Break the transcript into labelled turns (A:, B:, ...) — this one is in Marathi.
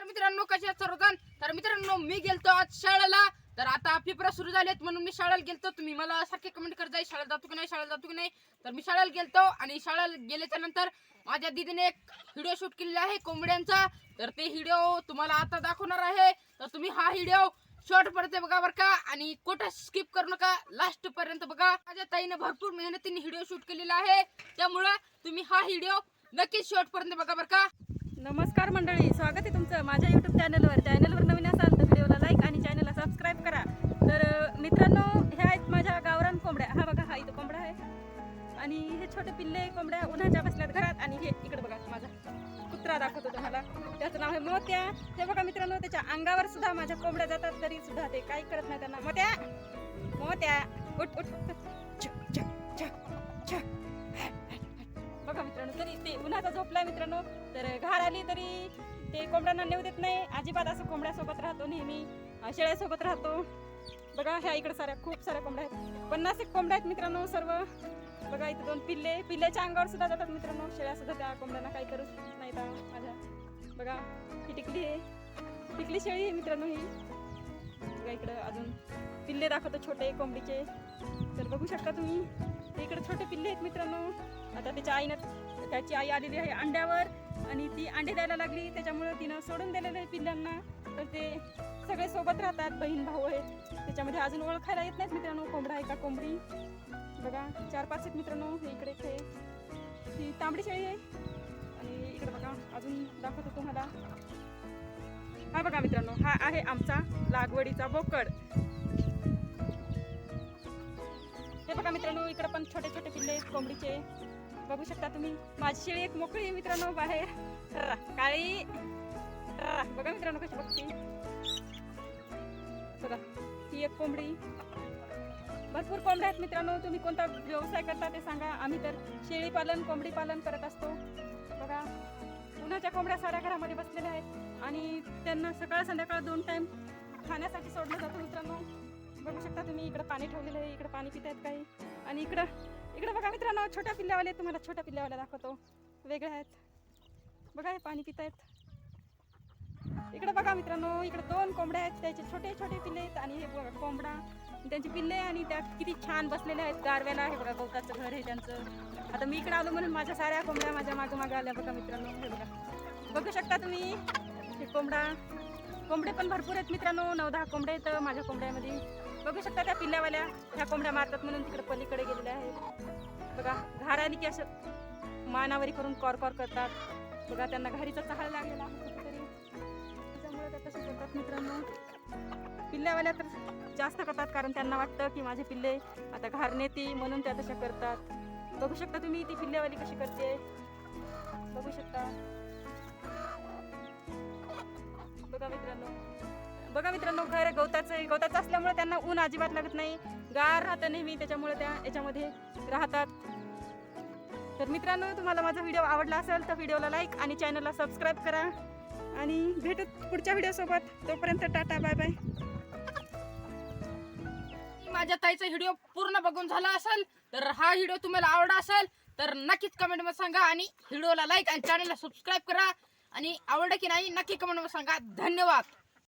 A: तर मित्रांनो कसे आहेत सर्वजण? तर मित्रांनो मी गेलतो आज शाळेला. तर आता पेपर सुरू झालेत म्हणून मी शाळेला गेलतो. तुम्ही मला सारखे कमेंट करत जाई शाळेला जातो की नाही शाळेला जातो की नाही. तर मी शाळेला गेलतो आणि शाळेला गेल्याच्यानंतर माझ्या दीदीने एक व्हिडिओ शूट केलेला आहे कोंबड्यांचा. तर ते व्हिडिओ तुम्हाला आता दाखवणार आहे. तर तुम्ही हा व्हिडिओ शॉर्ट पर्यंत बघा बरं का. आणि कुठं स्किप करू नका. लास्ट पर्यंत बघा. माझ्या ताईने भरपूर मेहनतीने व्हिडिओ शूट केलेला आहे. त्यामुळं तुम्ही हा व्हिडिओ नक्कीच शॉर्ट पर्यंत बघा बरं का.
B: मंडळी स्वागत आहे तुमचं माझ्या यूट्यूब चॅनलवर चॅनलवर नवीन असाल तर व्हिडिओला लाईक आणि चॅनलला सबस्क्राईब करा. तर मित्रांनो ह्या आहेत माझ्या गावरान कोंबड्या. हा बघा हा इथं कोंबडा आहे. आणि हे छोटे पिल्ले कोंबड्या उन्हाच्या बसल्यात घरात आणि हे इकडे बघा माझा कुत्रा दाखवतो तुम्हाला. त्याचं नाव आहे मोत्या. हे बघा मित्रांनो त्याच्या अंगावर सुद्धा माझ्या कोंबड्या जातात तरी सुद्धा ते काही करत नाही त्यांना. मोत्या! मोत्या! उठ उठ. ते उन्हाचा झोपला मित्रांनो. तर घार आली तरी ते कोंबड्यांना नेऊ देत नाही. अजिबात असं कोंबड्यासोबत राहतो नेहमी. शेळ्यासोबत राहतो. बघा ह्या इकडे साऱ्या खूप साऱ्या कोंबड्या आहेत. पन्नास एक कोंबड्या आहेत मित्रांनो सर्व. बघा इथे दोन पिल्ले. पिल्ल्याच्या अंगावर सुद्धा जातात मित्रांनो. शेळ्या सुद्धा त्या कोंबड्यांना काही करू नाही माझ्या. बघा ही टिकली आहे. टिकली शेळी आहे मित्रांनो ही. बघा इकडं अजून पिल्ले दाखवतो छोटे कोंबडीचे. तर बघू शकता तुम्ही ते इकडे छोटे पिल्ले आहेत मित्रांनो. आता त्याच्या आईनं त्याची आई आलेली आहे अंड्यावर आणि ती अंडे द्यायला लागली. त्याच्यामुळं तिनं सोडून दिलेलं आहे पिल्लांना. तर ते सगळे सोबत राहतात बहीण भाऊ आहेत. त्याच्यामध्ये अजून ओळखायला येत नाहीत मित्रांनो कोंबडा आहे का कोंबडी? बघा चार पाच आहेत मित्रांनो हे इकडे इथे ही तांबडी शेळी आहे. आणि इकडे बघा अजून दाखवतो तुम्हाला. हा बघा मित्रांनो हा आहे आमचा लागवडीचा बोकड. हे बघा मित्रांनो इकडे पण छोटे छोटे पिल्ले आहेत कोंबडीचे. बघू शकता तुम्ही. माझी शेळी एक मोकळी आहे मित्रांनो बाहेर. काळी. बघा मित्रांनो कशी बघते. बघा ही एक कोंबडी. भरपूर कोंबड्या आहेत मित्रांनो तुम्ही कोणता व्यवसाय करता ते सांगा. आम्ही तर शेळी पालन कोंबडी पालन करत असतो. बघा उन्हाच्या कोंबड्या साऱ्या घरामध्ये बसलेल्या आहेत. आणि त्यांना सकाळ संध्याकाळ दोन टाईम खाण्यासाठी सोडलं जातं मित्रांनो. बघू शकता तुम्ही इकडं पाणी ठेवलेलं आहे इकडं पाणी पित आहेत काही. आणि इकडं इकडं बघा मित्रांनो छोट्या पिल्ल्यावाले तुम्हाला छोट्या पिल्ल्यावाल्या दाखवतो. वेगळ्या आहेत. बघा हे पाणी पित आहेत. इकडं बघा मित्रांनो इकडे दोन कोंबड्या आहेत त्याचे छोटे छोटे पिल्ले आहेत आणि हे बघा कोंबडा. त्यांचे पिल्ले आणि त्यात किती छान बसलेले आहेत गारव्याला. हे बघा गवताचं घर आहे त्यांचं. आता मी इकडे आलो म्हणून माझ्या साऱ्या कोंबड्या माझ्या मागं मागं आल्या बघा मित्रांनो. हे बघा. बघू शकता तुम्ही हे कोंबडा. कोंबडे पण भरपूर आहेत मित्रांनो. नऊ दहा कोंबड्या आहेत माझ्या कोंबड्यामध्ये. बघू शकता त्या पिल्ल्यावाल्या ह्या कोंबड्या मारतात म्हणून तिकडे पलीकडे गेलेल्या आहेत. बघा घार आली की असं मानावरी करून कॉर कॉर करतात. बघा त्यांना घारीचा चहाळ लागलेला आहे त्या तसं करतात मित्रांनो. पिल्ल्यावाल्या तर जास्त करतात कारण त्यांना वाटतं की माझे पिल्ले आता घार नेते म्हणून त्या तशा करतात. बघू शकता तुम्ही ती पिल्ल्यावाली कशी करते. बघू शकता. बघा मित्रांनो. बघा मित्रांनो घर गवतात ऊन अजिबात लागत नाही. गार राहतं नेहमी त्याच्यामुळे त्या याच्यामध्ये राहतात. तर मित्रांनो तुम्हाला माझा व्हिडिओ आवडला असेल तर व्हिडिओला लाईक आणि चॅनलला सबस्क्राईब करा. आणि भेटू पुढच्या व्हिडिओसोबत तोपर्यंत टाटा बाय बाय
A: माझ्या ताईचा व्हिडिओ पूर्ण बघून झाला असेल तर हा व्हिडिओ तुम्हाला आवडला असेल तर नक्कीच कमेंटमध्ये सांगा आणि व्हिडिओला लाईक आणि चॅनलला सबस्क्राईब करा. आणि आवडलं की नाही नक्की कमेंटमध्ये सांगा. धन्यवाद.